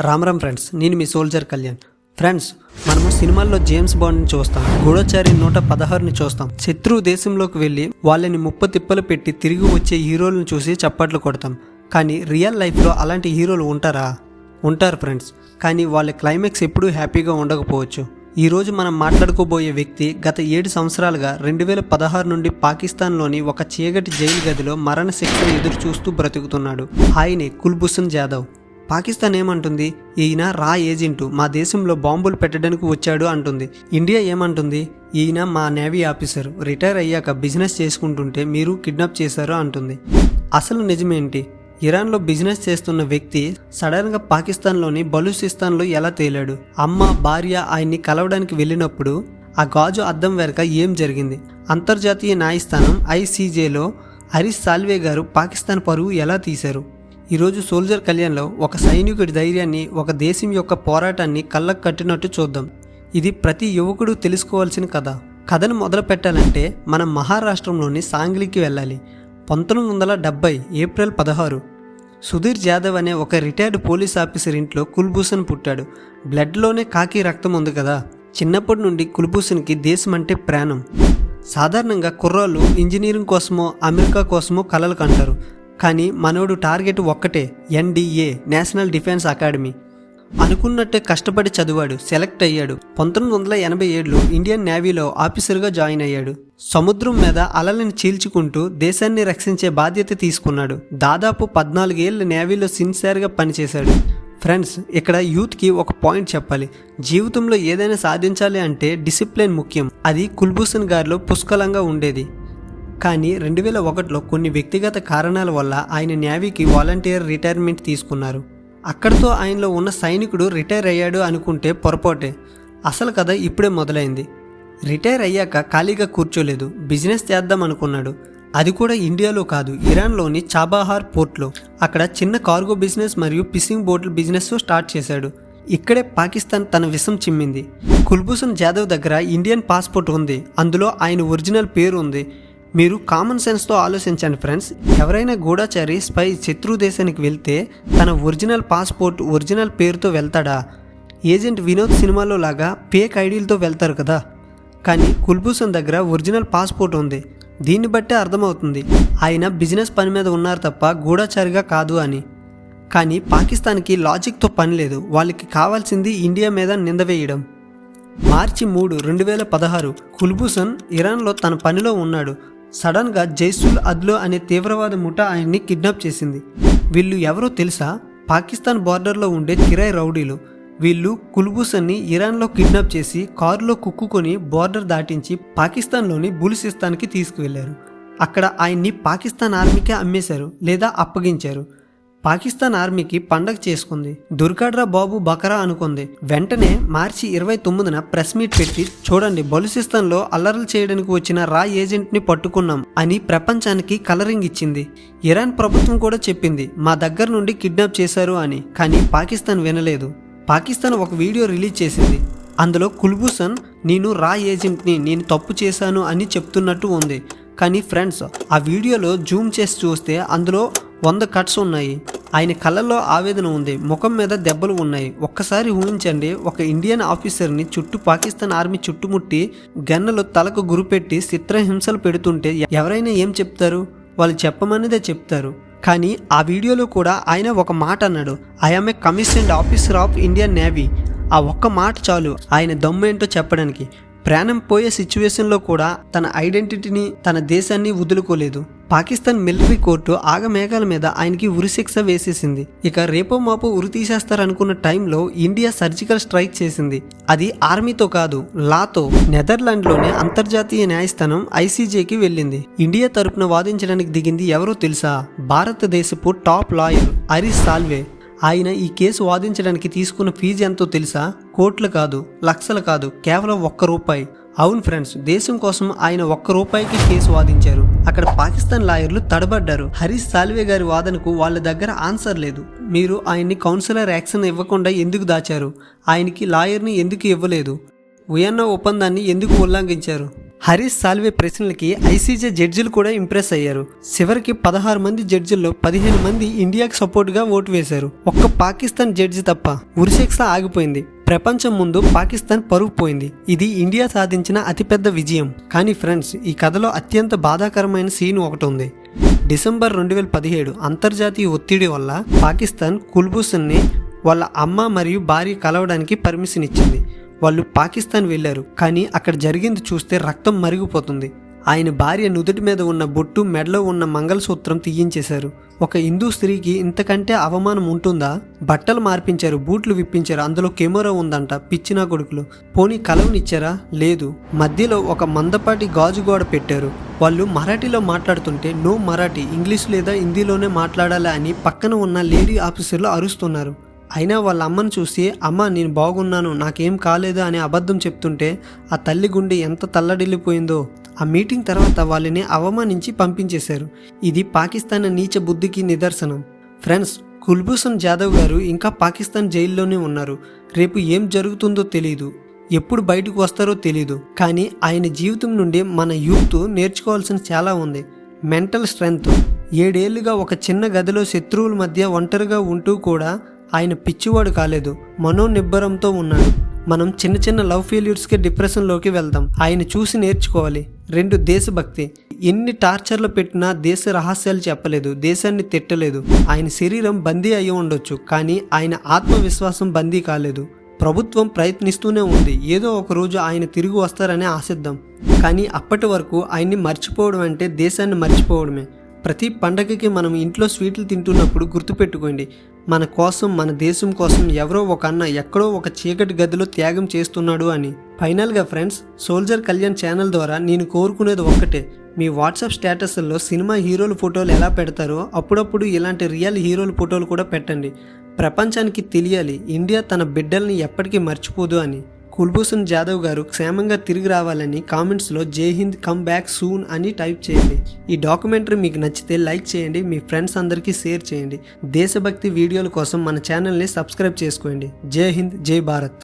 Ram friends నేను మీ soldier Kalyan. Friends మనము సినిమాల్లో జేమ్స్ బాండ్ని చూస్తాం గూఢచారి నూట పదహారుని చూస్తాం. శత్రువు దేశంలోకి వెళ్ళి వాళ్ళని ముప్ప తిప్పలు పెట్టి తిరిగి వచ్చే హీరోలను చూసి చప్పట్లు కొడతాం. కానీ రియల్ లైఫ్లో అలాంటి హీరోలు ఉంటారా? ఉంటారు ఫ్రెండ్స్. కానీ వాళ్ళ క్లైమాక్స్ ఎప్పుడూ హ్యాపీగా ఉండకపోవచ్చు. ఈరోజు మనం మాట్లాడుకోబోయే వ్యక్తి గత ఏడు సంవత్సరాలుగా రెండు వేల పదహారు నుండి పాకిస్తాన్లోని ఒక చీకటి జైలు గదిలో మరణ శిక్షను ఎదురు చూస్తూ బ్రతుకుతున్నాడు. ఆయనే కుల్భూషణ్ జాదవ్. పాకిస్తాన్ ఏమంటుంది? ఈయన రా ఏజెంటు మా దేశంలో బాంబులు పెట్టడానికి వచ్చాడు అంటుంది. ఇండియా ఏమంటుంది? ఈయన మా నేవీ ఆఫీసర్ రిటైర్ అయ్యాక బిజినెస్ చేసుకుంటుంటే మీరు కిడ్నాప్ చేశారు అంటుంది. అసలు నిజమేంటి? ఇరాన్లో బిజినెస్ చేస్తున్న వ్యక్తి సడన్గా పాకిస్తాన్లోని బలూచిస్తాన్లో ఎలా తేలాడు? అమ్మ భార్య ఆయన్ని కలవడానికి వెళ్ళినప్పుడు ఆ గాజు అద్దం వెనక ఏం జరిగింది? అంతర్జాతీయ న్యాయస్థానం ఐసీజేలో హరీష్ సాల్వే గారు పాకిస్తాన్ పరువు ఎలా తీశారు? ఈరోజు సోల్జర్ కళ్యాణ్లో ఒక సైనికుడి ధైర్యాన్ని ఒక దేశం యొక్క పోరాటాన్ని కళ్ళకు కట్టినట్టు చూద్దాం. ఇది ప్రతి యువకుడు తెలుసుకోవాల్సిన కథ. కథను మొదలు పెట్టాలంటే మనం మహారాష్ట్రంలోని సాంగ్లీకి వెళ్ళాలి. పంతొమ్మిది వందల డెబ్బై ఏప్రిల్ పదహారు. సుధీర్ జాదవ్ అనే ఒక రిటైర్డ్ పోలీస్ ఆఫీసర్ ఇంట్లో కుల్భూషణ్ పుట్టాడు. బ్లడ్లోనే కాకి రక్తం ఉంది కదా. చిన్నప్పటి నుండి కుల్భూషణ్కి దేశం అంటే ప్రాణం. సాధారణంగా కుర్రాళ్ళు ఇంజనీరింగ్ కోసమో అమెరికా కోసమో కలలు కంటారు. కానీ మనోడు టార్గెట్ ఒక్కటే ఎన్డీఏ నేషనల్ డిఫెన్స్ అకాడమీ. అనుకున్నట్టే కష్టపడి చదివాడు సెలెక్ట్ అయ్యాడు. పంతొమ్మిది వందల ఎనభై ఏడులో ఇండియన్ నేవీలో ఆఫీసర్గా జాయిన్ అయ్యాడు. సముద్రం మీద అలలను చీల్చుకుంటూ దేశాన్ని రక్షించే బాధ్యత తీసుకున్నాడు. దాదాపు పద్నాలుగేళ్ళు నేవీలో సిన్సియర్గా పనిచేశాడు. ఫ్రెండ్స్ ఇక్కడ యూత్కి ఒక పాయింట్ చెప్పాలి. జీవితంలో ఏదైనా సాధించాలి అంటే డిసిప్లిన్ ముఖ్యం. అది కుల్భూషణ్ గారిలో పుష్కలంగా ఉండేది. కానీ రెండు వేల ఒకటిలో కొన్ని వ్యక్తిగత కారణాల వల్ల ఆయన నేవీకి వాలంటీర్ రిటైర్మెంట్ తీసుకున్నారు. అక్కడితో ఆయనలో ఉన్న సైనికుడు రిటైర్ అయ్యాడు అనుకుంటే పొరపాటే. అసలు కథ ఇప్పుడే మొదలైంది. రిటైర్ అయ్యాక ఖాళీగా కూర్చోలేదు. బిజినెస్ చేద్దాం అనుకున్నాడు. అది కూడా ఇండియాలో కాదు ఇరాన్లోని చాబాహార్ పోర్ట్లో. అక్కడ చిన్న కార్గో బిజినెస్ మరియు ఫిషింగ్ బోట్ల బిజినెస్ స్టార్ట్ చేశాడు. ఇక్కడే పాకిస్తాన్ తన విషం చిమ్మింది. కుల్భూషణ్ జాదవ్ దగ్గర ఇండియన్ పాస్పోర్ట్ ఉంది. అందులో ఆయన ఒరిజినల్ పేరు ఉంది. మీరు కామన్ సెన్స్తో ఆలోచించండి ఫ్రెండ్స్ ఎవరైనా గూఢచారి స్పై శత్రు దేశానికి వెళ్తే తన ఒరిజినల్ పాస్పోర్ట్ ఒరిజినల్ పేరుతో వెళ్తాడా? ఏజెంట్ వినోద్ సినిమాలో లాగా ఫేక్ ఐడీలతో వెళ్తారు కదా? కానీ కుల్భూషణ్ దగ్గర ఒరిజినల్ పాస్పోర్ట్ ఉంది. దీన్ని బట్టే అర్థమవుతుంది ఆయన బిజినెస్ పని మీద ఉన్నారు తప్ప గూఢచారిగా కాదు అని. కానీ పాకిస్తాన్కి లాజిక్తో పని లేదు. వాళ్ళకి కావాల్సింది ఇండియా మీద నింద వేయడం. మార్చి మూడు రెండు వేల పదహారు కుల్భూషణ్ ఇరాన్లో తన పనిలో ఉన్నాడు. సడన్గా జైసుల్ అద్లో అనే తీవ్రవాద ముఠా ఆయన్ని కిడ్నాప్ చేసింది. వీళ్ళు ఎవరో తెలుసా? పాకిస్తాన్ బార్డర్లో ఉండే కిరాయ్ రౌడీలు. వీళ్ళు కుల్భూషన్ని ఇరాన్లో కిడ్నాప్ చేసి కారులో కుక్కుకొని బార్డర్ దాటించి పాకిస్తాన్లోని బులిసిస్తాన్కి తీసుకువెళ్ళారు. అక్కడ ఆయన్ని పాకిస్తాన్ ఆర్మీకే అమ్మేశారు లేదా అప్పగించారు. పాకిస్తాన్ ఆర్మీకి పండగ చేసుకుంది. దుర్గాడ్రా బాబు బకరా అనుకుంది. వెంటనే మార్చి ఇరవై తొమ్మిదిన ప్రెస్ మీట్ పెట్టి చూడండి బలుసిస్తాన్లో అల్లర్లు చేయడానికి వచ్చిన రా ఏజెంట్ని పట్టుకున్నాం అని ప్రపంచానికి కలరింగ్ ఇచ్చింది. ఇరాన్ ప్రభుత్వం కూడా చెప్పింది మా దగ్గర నుండి కిడ్నాప్ చేశారు అని. కానీ పాకిస్తాన్ వినలేదు. పాకిస్తాన్ ఒక వీడియో రిలీజ్ చేసింది. అందులో కుల్భూషణ్ నేను రా ఏజెంట్ని నేను తప్పు చేశాను అని చెప్తున్నట్టు ఉంది. కానీ ఫ్రెండ్స్ ఆ వీడియోలో జూమ్ చేసి చూస్తే అందులో వంద కట్స్ ఉన్నాయి. ఆయన కళ్ళల్లో ఆవేదన ఉంది. ముఖం మీద దెబ్బలు ఉన్నాయి. ఒక్కసారి ఊహించండి ఒక ఇండియన్ ఆఫీసర్ని చుట్టూ పాకిస్తాన్ ఆర్మీ చుట్టుముట్టి గన్నలు తలకు గురిపెట్టి చిత్రహింసలు పెడుతుంటే ఎవరైనా ఏం చెప్తారు? వాళ్ళు చెప్పమనేదే చెప్తారు. కానీ ఆ వీడియోలో కూడా ఆయన ఒక మాట అన్నాడు. I'm a commissioned officer of Indian navy ఆ ఒక్క మాట చాలు ఆయన దమ్ము ఏంటో చెప్పడానికి. ప్రాణం పోయే సిచ్యువేషన్లో కూడా తన ఐడెంటిటీని తన దేశాన్ని వదులుకోలేదు. పాకిస్తాన్ మిలిటరీ కోర్టు ఆగమేఘాల మీద ఆయనకి ఉరిశిక్ష వేసేసింది. ఇక రేపో మాపో ఉరి తీసేస్తారనుకున్న టైంలో ఇండియా సర్జికల్ స్ట్రైక్ చేసింది. అది ఆర్మీతో కాదు లాతో నెదర్లాండ్లోని అంతర్జాతీయ న్యాయస్థానం ఐసీజేకి వెళ్ళింది. ఇండియా తరపున వాదించడానికి దిగింది ఎవరో తెలుసా? భారతదేశపు టాప్ లాయర్ హరీష్ సాల్వే. ఆయన ఈ కేసు వాదించడానికి తీసుకున్న ఫీజు ఎంతో తెలుసా? కోట్లు కాదు లక్షలు కాదు కేవలం ఒక్క రూపాయి. అవును ఫ్రెండ్స్ దేశం కోసం ఆయన ఒక్క రూపాయికి కేసు వాదించారు. అక్కడ పాకిస్తాన్ లాయర్లు తడబడ్డారు. హరీష్ సాల్వే గారి వాదనకు వాళ్ళ దగ్గర ఆన్సర్ లేదు. మీరు ఆయన్ని కౌన్సిలర్ యాక్షన్ ఇవ్వకుండా ఎందుకు దాచారు? ఆయనకి లాయర్ని ఎందుకు ఇవ్వలేదు? ఉయన్న ఒప్పందాన్ని ఎందుకు ఉల్లంఘించారు? హరీష్ సాల్వే ప్రశ్నలకి ఐసీజే జడ్జిలు కూడా ఇంప్రెస్ అయ్యారు. చివరికి పదహారు మంది జడ్జిల్లో పదిహేను మంది ఇండియాకి సపోర్ట్గా ఓటు వేశారు. ఒక్క పాకిస్తాన్ జడ్జి తప్ప ఉరిశిక్ష ఆగిపోయింది. ప్రపంచం ముందు పాకిస్తాన్ పరుగు పోయింది. ఇది ఇండియా సాధించిన అతిపెద్ద విజయం. కానీ ఫ్రెండ్స్ ఈ కథలో అత్యంత బాధాకరమైన సీన్ ఒకటి ఉంది. డిసెంబర్ రెండు వేల పదిహేడు అంతర్జాతీయ ఒత్తిడి వల్ల పాకిస్తాన్ కుల్భూషణ్ని వాళ్ళ అమ్మ మరియు భార్య కలవడానికి పర్మిషన్ ఇచ్చింది. వాళ్ళు పాకిస్తాన్ వెళ్ళారు. కానీ అక్కడ జరిగింది చూస్తే రక్తం మరిగిపోతుంది. ఆయన భార్య నుదుటి మీద ఉన్న బొట్టు మెడలో ఉన్న మంగళసూత్రం తీయించేశారు. ఒక హిందూ స్త్రీకి ఇంతకంటే అవమానం ఉంటుందా? బట్టలు మార్పించారు బూట్లు విప్పించారు అందులో కెమెరా ఉందంట పిచ్చినా కొడుకులు. పోనీ కలవనిచ్చారా? లేదు. మధ్యలో ఒక మందపాటి గాజు గోడ పెట్టారు. వాళ్ళు మరాఠీలో మాట్లాడుతుంటే నో మరాఠీ ఇంగ్లీష్ లేదా హిందీలోనే మాట్లాడాలా అని పక్కన ఉన్న లేడీ ఆఫీసర్లు అరుస్తున్నారు. అయినా వాళ్ళ అమ్మను చూసి అమ్మ నేను బాగున్నాను నాకేం కాలేదు అని అబద్ధం చెప్తుంటే ఆ తల్లి గుండె ఎంత తల్లడిల్లిపోయిందో. ఆ మీటింగ్ తర్వాత వాళ్ళని అవమానించి పంపించేశారు. ఇది పాకిస్తాన్ నీచ బుద్ధికి నిదర్శనం. ఫ్రెండ్స్ కుల్భూషణ్ జాదవ్ గారు ఇంకా పాకిస్తాన్ జైల్లోనే ఉన్నారు. రేపు ఏం జరుగుతుందో తెలియదు ఎప్పుడు బయటకు వస్తారో తెలియదు కానీ ఆయన జీవితం నుండి మన యూత్ నేర్చుకోవాల్సిన చాలా ఉంది. Mental strength. ఏడేళ్ళుగా ఒక చిన్న గదిలో శత్రువుల మధ్య ఒంటరిగా ఉంటూ కూడా ఆయన పిచ్చివాడు కాలేదు. మనోనిబ్బరంతో ఉన్నాడు. మనం చిన్న చిన్న లవ్ ఫెయిల్యూర్స్కి డిప్రెషన్లోకి వెళ్దాం. ఆయన చూసి నేర్చుకోవాలి. రెండు దేశభక్తి. ఎన్ని టార్చర్లు పెట్టినా దేశ రహస్యాలు చెప్పలేదు. దేశాన్ని తిట్టలేదు. ఆయన శరీరం బందీ అయి ఉండొచ్చు. కానీ ఆయన ఆత్మవిశ్వాసం బందీ కాలేదు. ప్రభుత్వం ప్రయత్నిస్తూనే ఉంది. ఏదో ఒక రోజు ఆయన తిరిగి వస్తారని ఆశిద్దాం. కానీ అప్పటి వరకు ఆయన్ని మర్చిపోవడం అంటే దేశాన్ని మర్చిపోవడమే. ప్రతి పండగకి మనం ఇంట్లో స్వీట్లు తింటున్నప్పుడు గుర్తుపెట్టుకోండి. మన కోసం మన దేశం కోసం ఎవరో ఒక అన్న ఎక్కడో ఒక చీకటి గదిలో త్యాగం చేస్తున్నాడు అని. ఫైనల్గా ఫ్రెండ్స్ సోల్జర్ కళ్యాణ్ ఛానల్ ద్వారా నేను కోరుకునేది ఒక్కటే. మీ వాట్సాప్ స్టేటస్ల్లో సినిమా హీరోల ఫోటోలు ఎలా పెడతారో అప్పుడప్పుడు ఇలాంటి రియల్ హీరోల ఫోటోలు కూడా పెట్టండి. ప్రపంచానికి తెలియాలి ఇండియా తన బిడ్డల్ని ఎప్పటికీ మర్చిపోదు అని. కుల్భూషణ్ జాదవ్ గారు క్షేమంగా తిరిగి రావాలని కామెంట్స్లో జై హింద్ కమ్ బ్యాక్ సూన్ అని టైప్ చేయండి. ఈ డాక్యుమెంటరీ మీకు నచ్చితే లైక్ చేయండి మీ ఫ్రెండ్స్ అందరికీ షేర్ చేయండి. దేశభక్తి వీడియోల కోసం మన ఛానల్ని సబ్స్క్రైబ్ చేసుకోండి. జై హింద్ జై భారత్.